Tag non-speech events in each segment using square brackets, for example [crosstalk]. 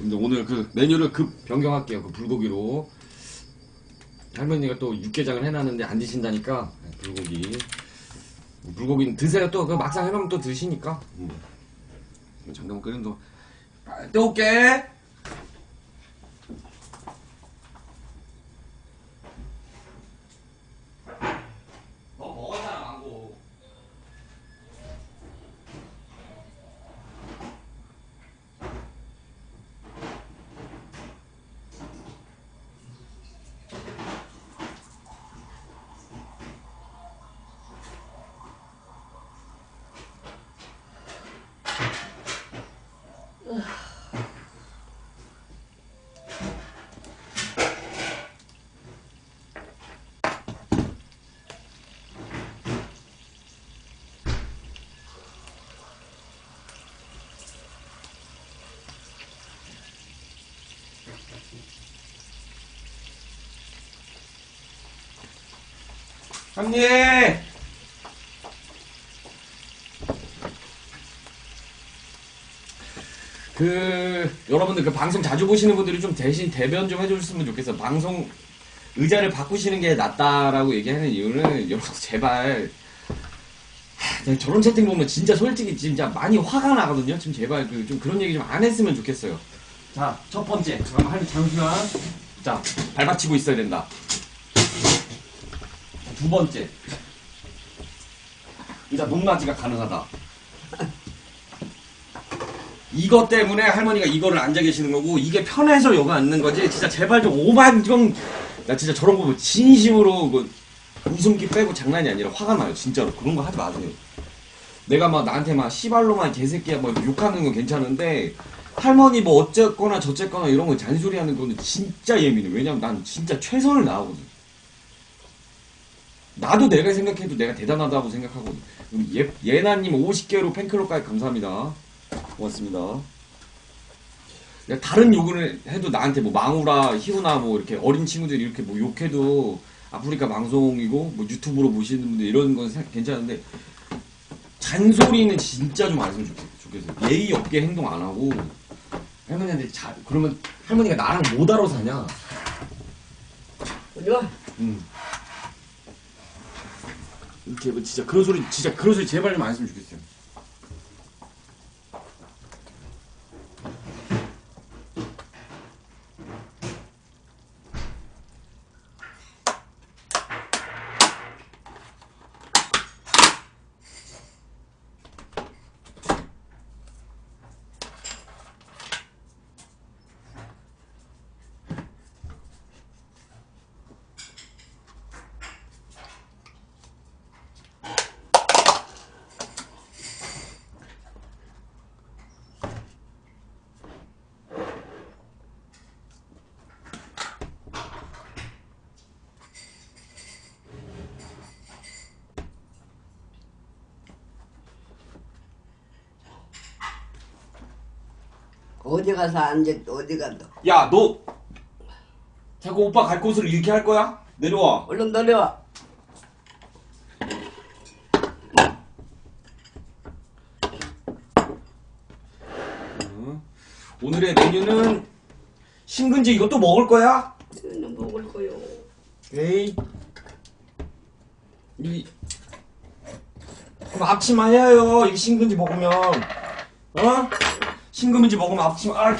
근데 오늘 그 메뉴를 급 변경할게요. 그 불고기로. 할머니가 또 육개장을 해놨는데 안 드신다니까 네, 불고기. 불고기는 드세요. 또그 막상 해놓으면 또 드시니까. 음. 잠깐만 끓는 동 아, 또 올게. 너 먹었잖아 망고. 언니. 그 여러분들 그 방송 자주 보시는 분들이 좀 대신 대변 좀 해주셨으면 좋겠어. 방송 의자를 바꾸시는 게 낫다라고 얘기하는 이유는 여러분 [laughs] 제발 하, 저런 채팅 보면 진짜 솔직히 진짜 많이 화가 나거든요. 좀 제발 그 좀 그런 얘기 좀 안 했으면 좋겠어요. 자 첫 번째 잠깐만 할 잠시만. 자 발받치고 있어야 된다. 두 번째. 의자 높낮이가 가능하다. 이것 때문에 할머니가 이거를 앉아 계시는 거고 이게 편해서 여기 앉는 거지. 진짜 제발 좀 오만 좀나 진짜 저런 거 보면 진심으로 그 웃음기 빼고 장난이 아니라 화가 나요 진짜로. 그런 거 하지 마세요. 내가 막 나한테 막 씨발로만 개새끼야 뭐 욕하는 건 괜찮은데 할머니 뭐 어쨌거나 저쨌거나 이런 거 잔소리하는 거는 진짜 예민해. 왜냐면 난 진짜 최선을 다하거든 나도 내가 생각해도 내가 대단하다고 그럼 예, 예나님 50개로 팬클럽까지 감사합니다 고맙습니다. 다른 욕을 해도 나한테 뭐 망우라, 희우나 뭐 이렇게 어린 친구들이 이렇게 뭐 욕해도 아프리카 방송이고 뭐 유튜브로 보시는 분들 이런 건 생- 괜찮은데 잔소리는 진짜 좀 안 했으면 좋겠, 좋겠어요. 예의 없게 행동 안 하고 할머니한테 자, 그러면 할머니가 나랑 못 알아 사냐? 어디 가? 응. 이렇게 뭐 진짜 그런 소리 진짜 그런 소리 제발 좀 안 했으면 좋겠어요. 어디 가서 앉아 어디 가도 야, 너 자꾸 오빠 갈 곳을 이렇게 할 거야? 내려와. 얼른 내려와 응. 오늘의 메뉴는 신근지 이것도 먹을 거야? 이거는 먹을 거요 에이. 이 그럼 앞치마 해요. 이 신근지 먹으면 어? 신근지 먹으면 앞치마. 아.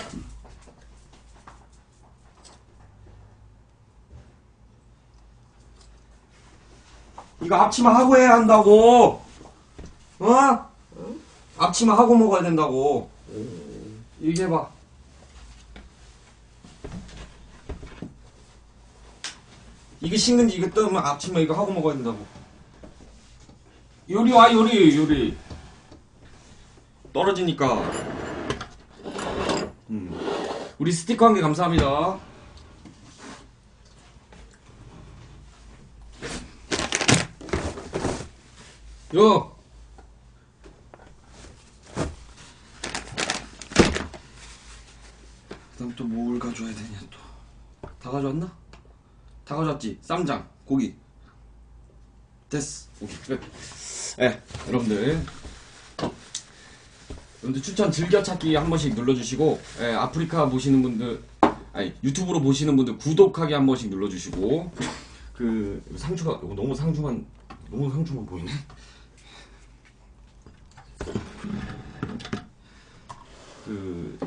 이거 앞치마 하고 해야 한다고. 어? 앞치마 하고 먹어야 된다고. 얘기해봐. 이게 식는지 이거 뜨면 앞치마 이거 하고 먹어야 된다고. 요리 와 요리 요리. 떨어지니까. 음. 우리 스티커 한 개 감사합니다. 요. 그다음 또 뭘 가져와야 되냐 또. 다 가져왔나? 다 가져왔지? 쌈장, 고기. 됐어. 오케이, 끝. 예, 여러분들. 여러분들 추천 즐겨찾기 한 번씩 눌러주시고 예, 아프리카 보시는 분들 아니 유튜브로 보시는 분들 구독하기 한 번씩 눌러주시고 그 상추가 이거 너무 상추만 너무 상추만 보이네. 그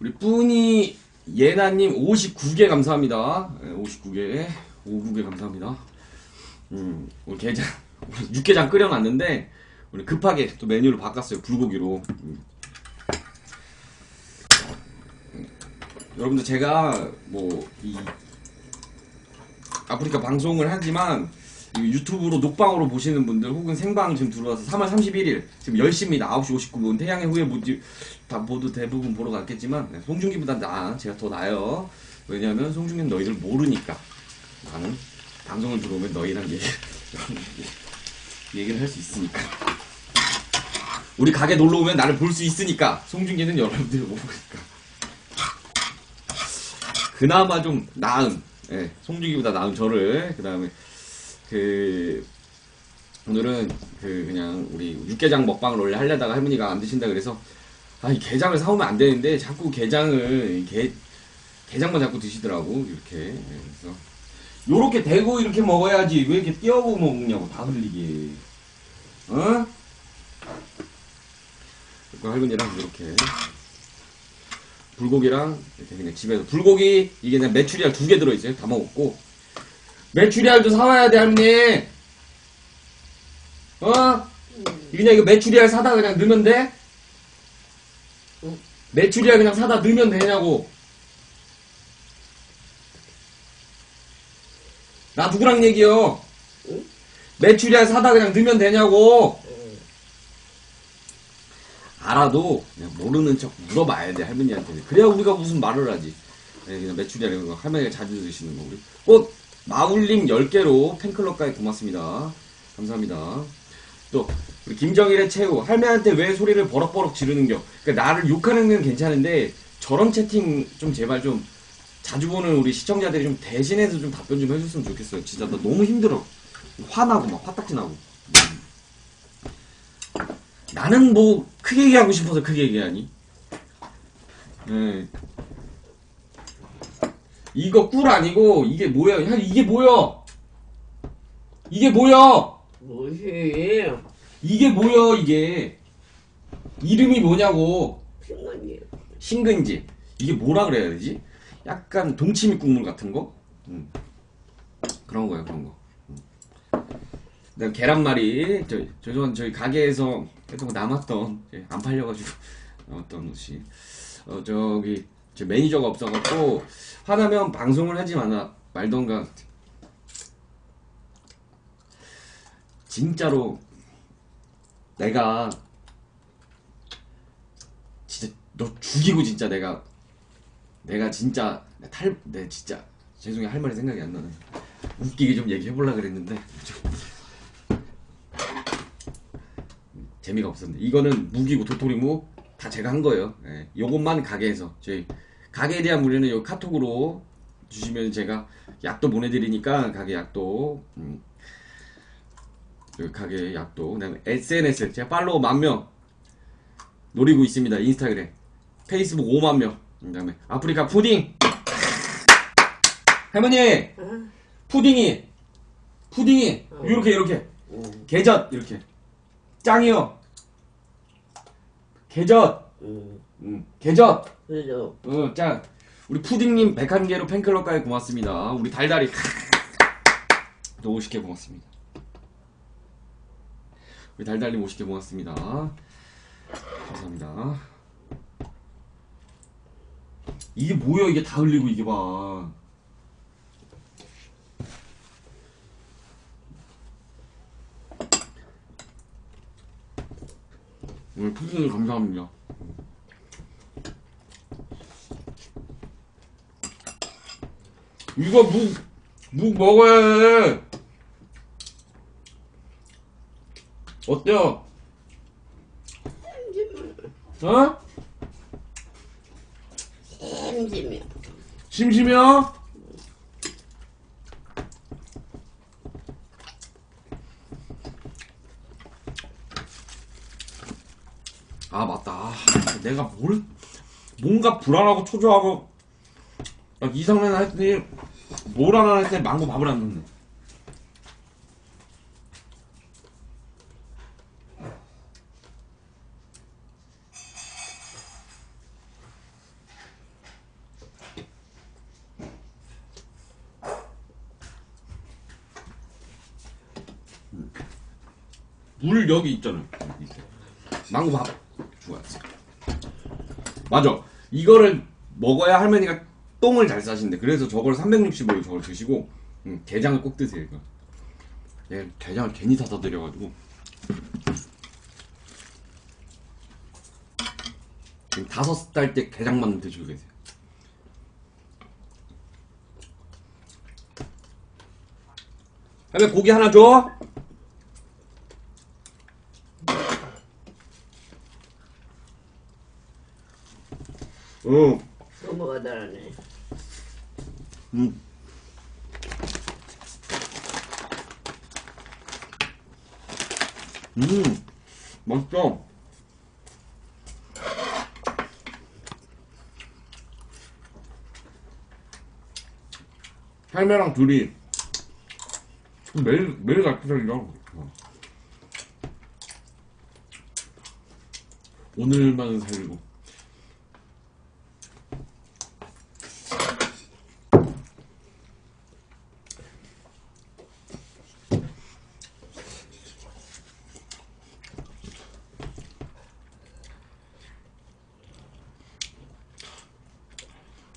우리 뿌니 예나님 59개 감사합니다. 예, 59개 59개 감사합니다. 음 우리 게장 [laughs] 육개장 끓여놨는데 우리 급하게 또 메뉴를 바꿨어요 불고기로. 음. 여러분들 제가 뭐 이 아프리카 방송을 하지만 이 유튜브로 녹방으로 보시는 분들 혹은 생방 지금 들어와서 3월 31일 지금 10시입니다. 9시 59분 태양의 후예 모두 다 모두 대부분 보러 갔겠지만 네, 송중기보다 나 제가 더 나아요. 왜냐하면 송중기는 너희들 모르니까 나는 방송을 들어오면 너희랑 얘기 [laughs] 얘기를 할 수 있으니까 우리 가게 놀러 오면 나를 볼 수 있으니까. 송중기는 여러분들 못 보니까. 그나마 좀 나은 예, 송중기보다 나은 저를 그 다음에 그 오늘은 그 그냥 우리 육개장 먹방을 원래 하려다가 할머니가 안 드신다 그래서 아이 게장을 사오면 안 되는데 자꾸 게장을 게 게장만 자꾸 드시더라고 이렇게. 예, 그래서 요렇게 대고 이렇게 먹어야지. 왜 이렇게 띄어고 먹냐고 다 흘리게. 어? 그 할머니랑 이렇게 불고기랑 이렇게 그냥 집에서 불고기 이게 그냥 메추리알 두 개 들어있어요 다 먹었고 메추리알도 사와야 돼 할머니 어? 그냥 이거 메추리알 사다 그냥 넣으면 돼? 응. 메추리알 그냥 사다 넣으면 되냐고 나 누구랑 얘기요 응? 메추리알 사다 그냥 넣으면 되냐고 응. 알아도 그냥 모르는 척 물어봐야 돼 할머니한테 그래야 우리가 무슨 말을 하지? 네, 그냥 메추리알 이런 거 할머니가 자주 드시는 거 우리. 꽃 마울님 10개로 팬클럽까지 고맙습니다. 감사합니다. 또 우리 김정일의 최후 할매한테 왜 소리를 버럭버럭 지르는겨? 그러니까 나를 욕하는 건 괜찮은데 저런 채팅 좀 제발 좀 자주 보는 우리 시청자들이 좀 대신해서 좀 답변 좀 해줬으면 좋겠어요. 진짜 나 너무 힘들어. 화나고 막 화딱지 나고 나는 뭐 크게 얘기하고 싶어서 크게 얘기하니? 네. 이거 꿀 아니고 이게 뭐야? 야, 이게 뭐야? 이게 뭐야? 무엇이 이게 뭐야 이게? 이름이 뭐냐고? 생각이 신근지. 이게 뭐라 그래야 되지? 약간 동치미 국물 같은 거? 음. 그런 거야 그런 거. 음. 그다음 계란말이 저 죄송한 저희 가게에서 거 남았던 예, 안 팔려가지고 [laughs] 남았던 옷이. 어 저기 제 매니저가 없어갖고 화나면 방송을 하지 마나 말던가. 진짜로 내가 진짜 너 죽이고 진짜 내가 내가 진짜 탈 내 진짜 죄송해 할 말이 생각이 안 나네. 웃기게 좀 얘기해 보려 그랬는데. 좀 재미가 없었네 이거는 무기고 도토리묵 다 제가 한 거예요. 예, 요것만 가게에서 저희 가게에 대한 무료는 요 카톡으로 주시면 제가 약도 보내드리니까 가게 약도 음, 그 가게 약도 그다음에 SNS 제가 팔로워 만명 노리고 있습니다 인스타그램. 페이스북 5만 명. 그다음에 아프리카 푸딩. 할머니! 응? 푸딩이 푸딩이 어. 이렇게 이렇게. 응. 개젓 이렇게. 짱이요 개젓 응. 음, 개젓 그래서 어, 짱 우리 푸딩님 101개로 팬클럽까지 고맙습니다. 우리 달달이 [laughs] 또 50개 고맙습니다. 우리 달달님 50개 고맙습니다. 감사합니다. 이게 뭐야 이게 다 흘리고 이게 봐 오늘 푸딩님 감사합니다 이거 묵, 묵 먹어야 해. 어때요? 어? 햄지면 심심해요? 아, 맞다. 내가 뭘 뭔가 불안하고 초조하고 막 이상한 했더니 뭘 하나 했더니 망고 밥을 안 넣네. 물 여기 있어요. 망고 밥. 맞아. 이거를 먹어야 할머니가 똥을 잘 싸신대. 그래서 저걸 365일 저걸 드시고 음, 게장을 꼭 드세요. 이거. 얘 게장을 괜히 사다 드려가지고 지금 다섯 달 때 게장만 드시고 계세요. 할머니 고기 하나 줘. 응. 넘어가 달라네. 음. 음, 맛있어. 할매랑 둘이 매일 매일 같이 살려. 오늘만은 살리고.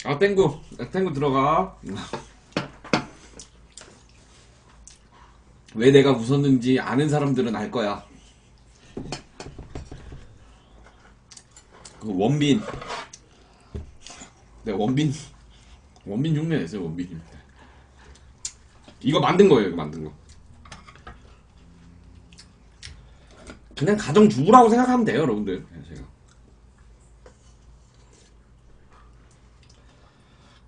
아 땡구. 아, 땡구 들어가. 왜 내가 웃었는지 아는 사람들은 알 거야. 그 원빈. 네 원빈. 원빈 흉내 냈어요 원빈이 이거 만든 거예요 이거 만든 거. 그냥 가정주부라고 생각하면 돼요 여러분들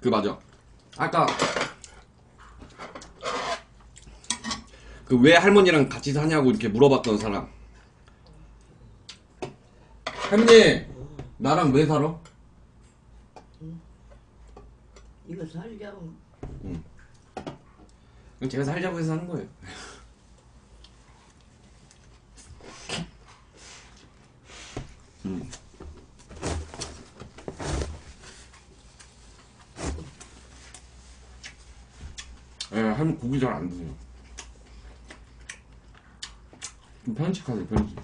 그 맞아. 아까 그 왜 할머니랑 같이 사냐고 이렇게 물어봤던 사람. 할머니 나랑 왜 살아? 이거 살자고. 그럼 제가 살자고 해서 사는 거예요. 음. 예, 할머니 고기 잘 안 드세요. 좀 편식하세요, 편식.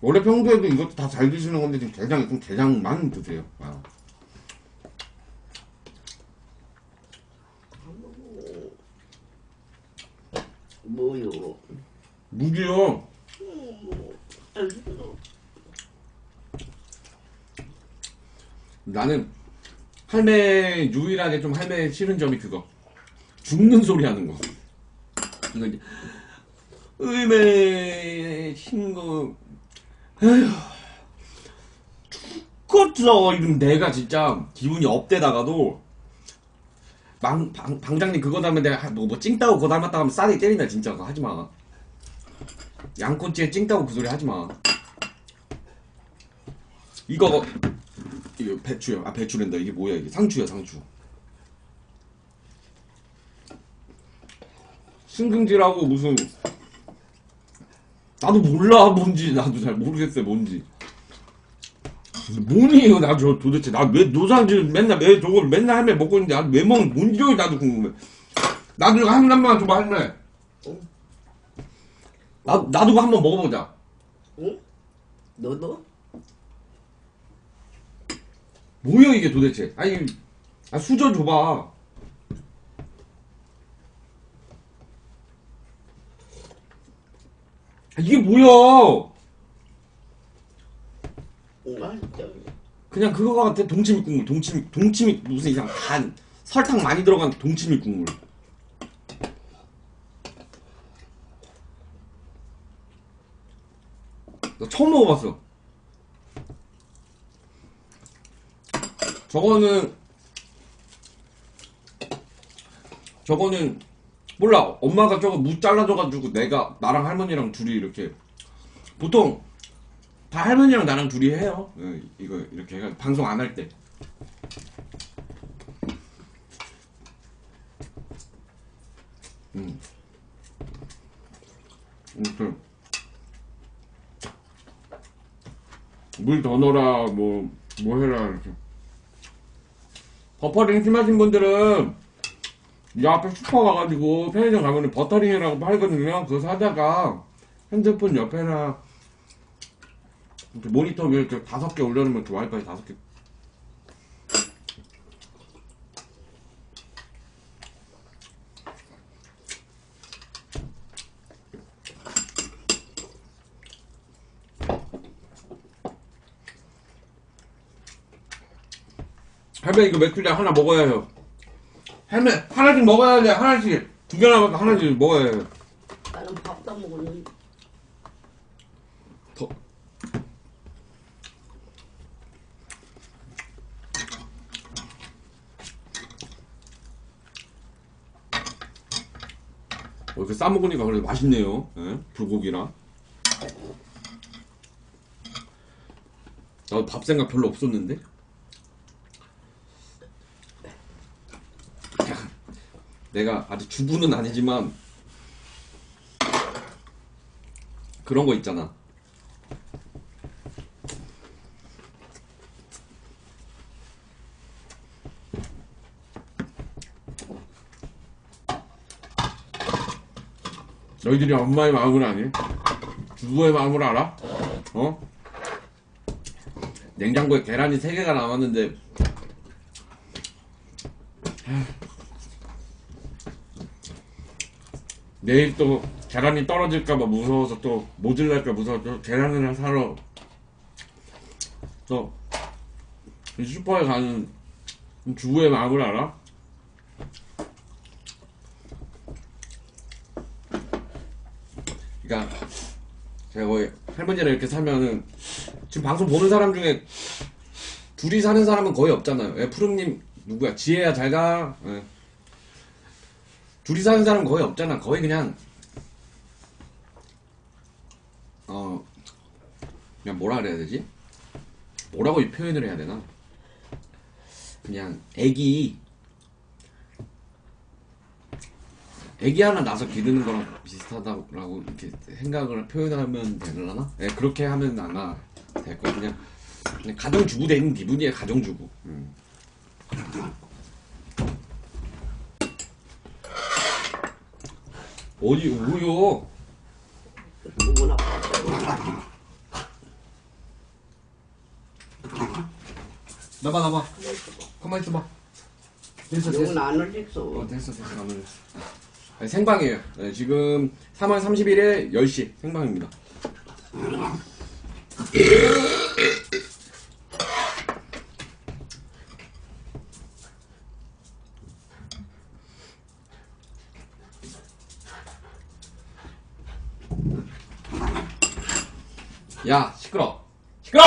원래 평소에도 이것도 다 잘 드시는 건데 지금 게장, 좀 게장만 드세요. 아. 뭐요? 무기요. 나는 할매 유일하게 좀 할매 싫은 점이 그거 죽는 소리 하는 거. 이거 이제 의매 신거. 에휴. 죽겠어. 이러면 내가 진짜 기분이 업되다가도 방, 방, 방장님 그거 닮으면 내가 뭐, 뭐 찡따고 그거 닮았다 하면 싸대기 때린다 진짜. 그거 하지마. 양꼬치에 찡따고 그 소리 하지마. 이거 이거 배추요. 아 배추랜다. 이게 뭐야 이게? 상추야 상추. 승금지라고 무슨 나도 몰라 뭔지 나도 잘 모르겠어요 뭔지. 뭐니 이거 나 저 도대체 나 왜 노상질 맨날 왜 저걸 맨날 할매 먹고 있는데 나왜 먹는 뭔지 나도 궁금해. 나도 이거 한 잔만 줘봐 할매. 나 나도 이거 한번 먹어보자. 응? 너도? 뭐야 이게 도대체? 아니 아, 수저 줘봐. 아, 이게 뭐야? 그냥 그거 같아 동치미 국물 동치미 동치미 무슨 이상 간 설탕 많이 들어간 동치미 국물. 나 처음 먹어봤어. 저거는 저거는 몰라 엄마가 저거 무 잘라줘가지고 내가 나랑 할머니랑 둘이 이렇게 보통 다 할머니랑 나랑 둘이 해요. 예, 이거 이렇게 해가 방송 안 할 때. 음. 물더 넣어라 뭐 뭐 해라 이렇게. 버퍼링 심하신 분들은 이 앞에 슈퍼 가가지고 편의점 가면 버터링이라고 팔거든요. 그거 사다가 핸드폰 옆에나 이렇게 모니터 위에 이렇게 다섯 개 올려놓으면 이렇게 와이파이 다섯 개. 할머니 이거 맥주장 하나 먹어야 해요. 할머니 하나씩 먹어야 돼. 하나씩 두개 남았다 하나씩 먹어야 해요. 나는 밥도 안 먹었는데. 더. 어, 이렇게 싸 먹으니까 그래 맛있네요. 예? 불고기랑. 나도 밥 생각 별로 없었는데. 내가 아직 주부는 아니지만 그런 거 있잖아. 너희들이 엄마의 마음을 아니? 주부의 마음을 알아? 어? 냉장고에 계란이 3개가 남았는데 하. 내일 또 계란이 떨어질까봐 무서워서 또 모질랄까 무서워서 또 계란을 사러 또 슈퍼에 가는 주부의 마음을 알아? 그러니까 제가 거의 할머니랑 이렇게 살면은 지금 방송 보는 사람 중에 둘이 사는 사람은 거의 없잖아요. 예, 푸름님 누구야? 지혜야 잘가. 예. 둘이 사는 사람 거의 없잖아. 거의 그냥 어 그냥 뭐라 그래야 되지? 뭐라고 이 표현을 해야 되나? 그냥 애기 애기 하나 낳아서 기르는 거랑 비슷하다고 이렇게 생각을 표현하면 되려나? 예, 그렇게 하면 아마 될 거야. 그냥, 그냥 가정주부 되는 기분이에요, 가정주부. 음. 어디, 우유? 누구나 나봐, 나봐. 가만히 있어봐. 됐어, 됐어. 누구나 안 올렸어. 어, 됐어, 됐어. 안 올렸어. 아니, 생방이에요. 네, 지금 3월 30일에 10시 생방입니다. 야, 시끄러. 시끄러!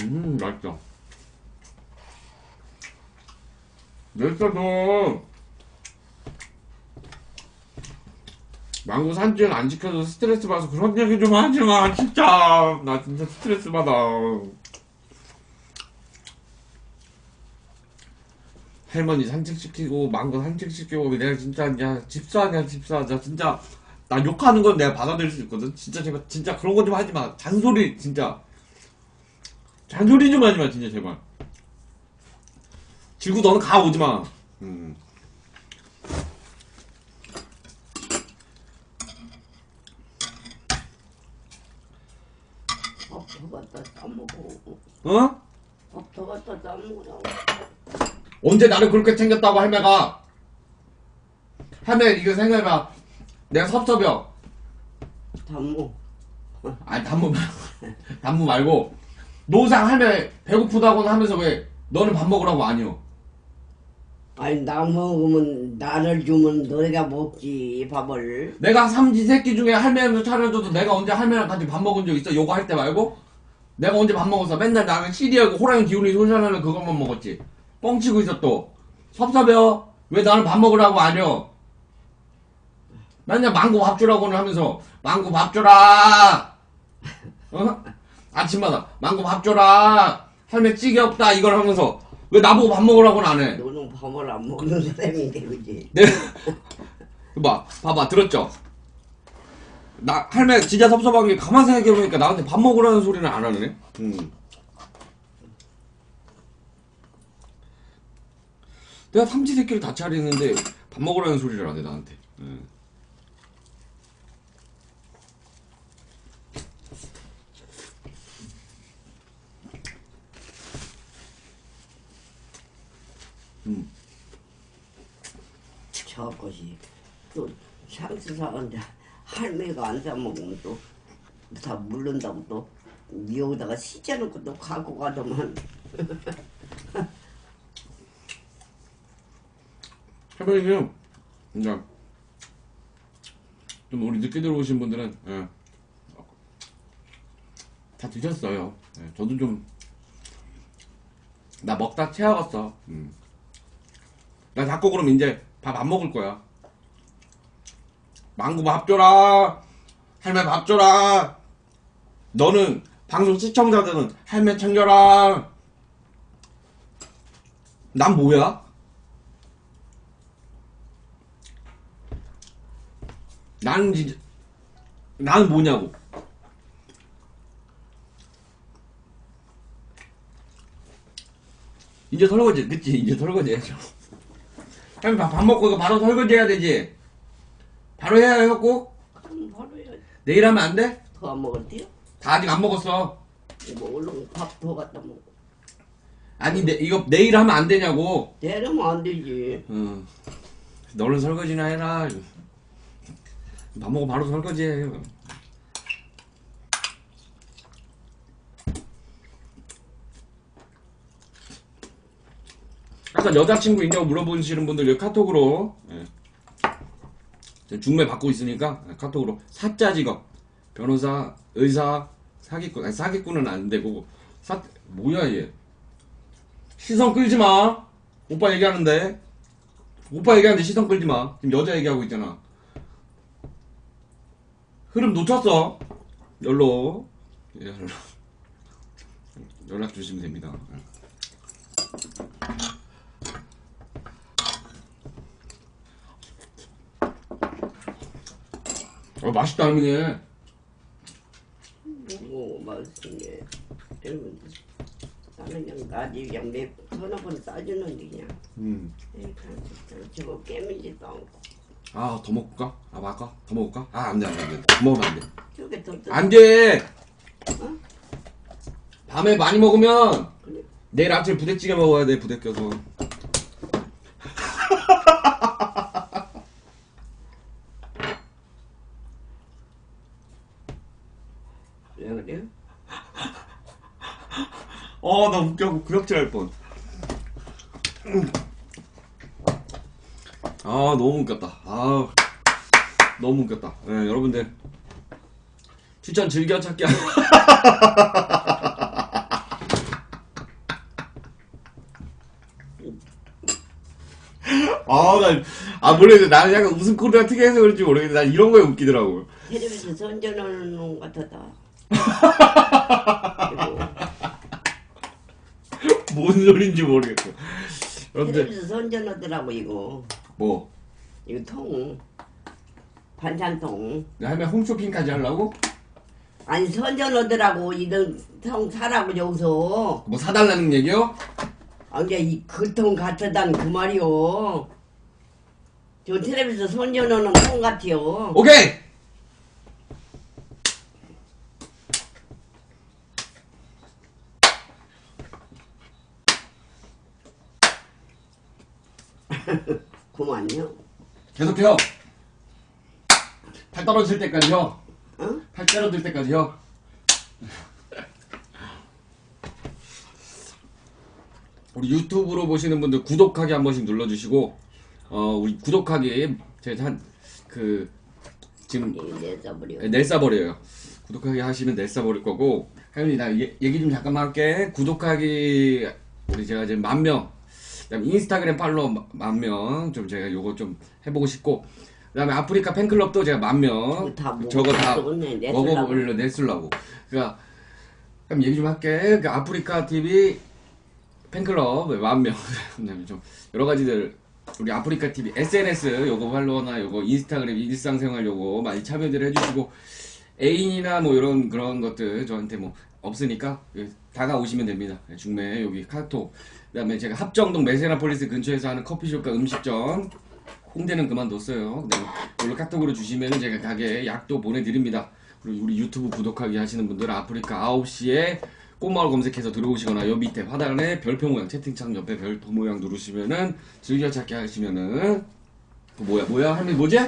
음, 맛있다. 냈어도 망고 산지는 안 지켜서 스트레스 받아서 그런 얘기 좀 하지 마, 진짜. 나 진짜 스트레스 받아. 할머니 산책시키고, 망고 산책시키고, 내가 진짜, 야, 집사냐, 집사. 나 진짜, 나 욕하는 건 내가 받아들일 수 있거든? 진짜, 제발, 진짜 그런 거 좀 하지 마. 잔소리, 진짜. 잔소리 좀 하지 마, 진짜, 제발. 지구 너는 가 오지 마. 음. 밥더 갖다 싸먹어. 어? 밥더 갖다 싸먹으라고. 언제 나를 그렇게 챙겼다고 할매가? 할매 이거 생각해봐. 내가 섭섭여. 담모. 아니 단무 말고 단무 말고 노상 할매 배고프다고는 하면서 왜 너는 밥 먹으라고 아니요? 아니 나 먹으면 나를 주면 너네가 먹지 밥을. 내가 삼지 새끼 중에 할매한테 차려줘도 내가 언제 할매랑 같이 밥 먹은 적 있어? 요거 할 때 말고? 내가 언제 밥 먹었어? 맨날 나는 시리얼 호랑이 기운이 솔선하면 그것만 먹었지. 뻥치고 있어 또. 섭섭해요. 왜 나를 밥 먹으라고 안 해요? 맨날 망고 밥 주라고는 하면서 망고 밥 줘라. 어? 아침마다 망고 밥 줘라. 할매 찌개 없다 이걸 하면서 왜 나보고 밥 먹으라고는 안 해? 너는 밥을 안 먹는 사람인데 그지? 네. [laughs] 봐, 봐봐, 들었죠? 나, 할매 진짜 섭섭한 게 가만 생각해보니까 나한테 밥 먹으라는 소리는 안 하네? 음. 내가 삼지 새끼를 다 차리는데 밥 먹으라는 소리를 안 해, 나한테. 음. 저 것이 또 샹스 사는데 할매가 안 사먹으면 또다 물른다고 또 여기다가 시켜놓고 또 갖고 가더만 [laughs] 할머니는, 이제, 좀 우리 늦게 들어오신 분들은, 예. 다 드셨어요. 예, 저도 좀, 나 먹다 체하겠어. 음. 나 자꾸 그럼 이제 밥 안 먹을 거야. 망고 밥 줘라. 할매 밥 줘라. 너는 방송 시청자들은 할매 챙겨라. 난 뭐야? 나는 진짜 나는 뭐냐고. 이제 설거지, 그치? 이제 설거지 해야죠. 그럼 밥, 밥 먹고 이거 바로 설거지 해야 되지? 바로 해야 해갖고? 그럼 바로 해야지 내일 하면 안 돼? 더 안 먹었대요? 다 아직 안 먹었어. 뭐 얼른 밥 더 갖다 먹어 아니, 내, 이거 내일 하면 안 되냐고. 내려면 안 되지 응. 너는 설거지나 해라. 밥 먹고 바로 설 거지. 해. 아까 여자친구 있냐고 물어보시는 분들 여기 카톡으로. 예. 중매 받고 있으니까 카톡으로. 사자 직업. 변호사 의사 사기꾼. 아니 사기꾼은 안 되고. 사 뭐야 얘. 시선 끌지 마. 오빠 얘기하는데. 오빠 얘기하는데 시선 끌지 마. 지금 여자 얘기하고 있잖아 흐름 놓쳤어. 열로. 예, 열로. 연락 주시면 됩니다. 어 맛있다 할머니. 뭐 맛있네 이러면 나는 그냥 나지 그냥 몇 서너 번 싸주는데 그냥. 음. 에이, 그냥 저거 깨물지도 않고. 아, 더 먹을까? 아, 말까? 더 먹을까? 아, 안 돼, 안 돼, 안 돼. 더 먹으면 안 돼. 저게 더 더- 안 돼! 밤에 많이 먹으면 그래. 내일 아침에 부대찌개 먹어야 돼, 부대 껴서. 왜 그래요? 어, 나 웃겨고 구역질 할 뻔. 음. 아, 너무 웃겼다. 아, 너무 웃겼다. 네, 여러분들. 추천 즐겨 찾기. [laughs] 아, 나, 아, 모르겠어. 나는 약간 웃음 코드가 특이해서 그런지 모르겠는데, 난 이런 거에 웃기더라고. 텔레비전 선전하는 놈 같았다 [laughs] 뭔 소린지 모르겠어. 여러분들, 텔레비전 선전하더라고 이거 뭐, 이거 통 반찬통 내 할매 홈쇼핑까지 하려고? 아니 선전하더라고 이런 통 사라고 여기서 뭐 사달라는 얘기요? 아 이제 이그통 같다는 그 말이요 저 텔레비전 선전하는 통 같아요 오케이! [laughs] 그만요 계속해요. 팔 떨어질 때까지요. 어? 팔 떨어질 때까지요. 우리 유튜브로 보시는 분들 구독하기 한 번씩 눌러주시고, 어, 우리 구독하기, 제가 한, 그, 지금 내서버려 네, 넬사버려요. 구독하기 하시면 넬사버릴 거고, 하윤이 나 얘- 얘기 좀 잠깐만 할게. 구독하기, 우리 제가 지금 만 명, 인스타그램 팔로워 만 명 좀 제가 요거 좀 해보고 싶고 그다음에 아프리카 팬클럽도 제가 만명 그거 다 뭐- 저거 다. 먹어보려 내쓰려고. 그러니까 그럼 얘기 좀 할게. 그 아프리카 TV 팬클럽 만 명. [laughs] 그다음에 좀 여러 가지들. 우리 아프리카 TV SNS 요거 팔로워나 요거 인스타그램 일상생활 요거 많이 참여들 해주시고 애인이나 뭐 이런 그런 것들 저한테 뭐 없으니까 예, 다가오시면 됩니다. 예, 중매 여기 카톡. 그다음에 제가 합정동 메세나폴리스 근처에서 하는 커피숍과 음식점 홍대는 그만뒀어요. 그다음에 이걸로 카톡으로 주시면은 제가 가게에 약도 보내드립니다. 그리고 우리 유튜브 구독하기 하시는 분들은 아프리카 9시에 꽃마을 검색해서 들어오시거나 여 밑에 화단에 별표 모양 채팅창 옆에 별표 모양 누르시면은 즐겨찾기 하시면은 그 뭐야 뭐야 할머니 뭐지?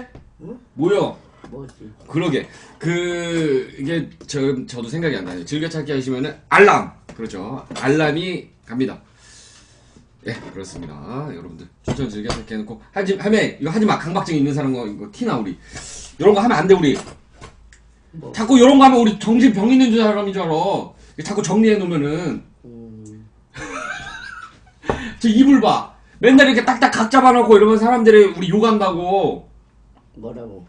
응? 뭐야? 뭐지? 그러게 그 이게 저 저도 생각이 안 나요. 즐겨찾기 하시면은 알람 그렇죠. 알람이 갑니다. 예 그렇습니다. 여러분들 추천 즐겨찾기 해놓고 하지 하면 이거 하지 마 강박증 있는 사람 거 이거 티나 우리 이런 거 하면 안 돼 우리. 뭐? 자꾸 이런 거 하면 우리 정신 병 있는 줄 사람인 줄 알아. 자꾸 정리해 놓으면은 음, [laughs] 저 이불 봐. 맨날 이렇게 딱딱 각 잡아놓고 이러면 사람들이 우리 욕한다고. 뭐라고?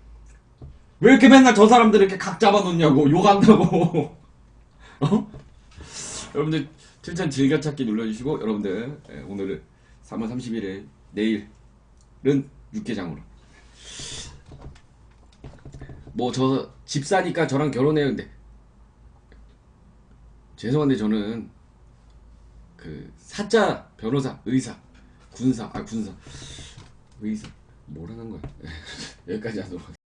왜 이렇게 맨날 저 사람들 이렇게 각 잡아놓냐고 욕한다고 [laughs] 어? 여러분들 추천 즐겨찾기 눌러주시고 여러분들 예, 오늘은 3월 30일에 내일은 육개장으로. 뭐 저 집사니까 저랑 결혼해요 근데. 죄송한데 저는 그 사자 변호사 의사 군사 아 군사 의사. 뭐라는 거야? [laughs] 여기까지 하도록 하겠습니다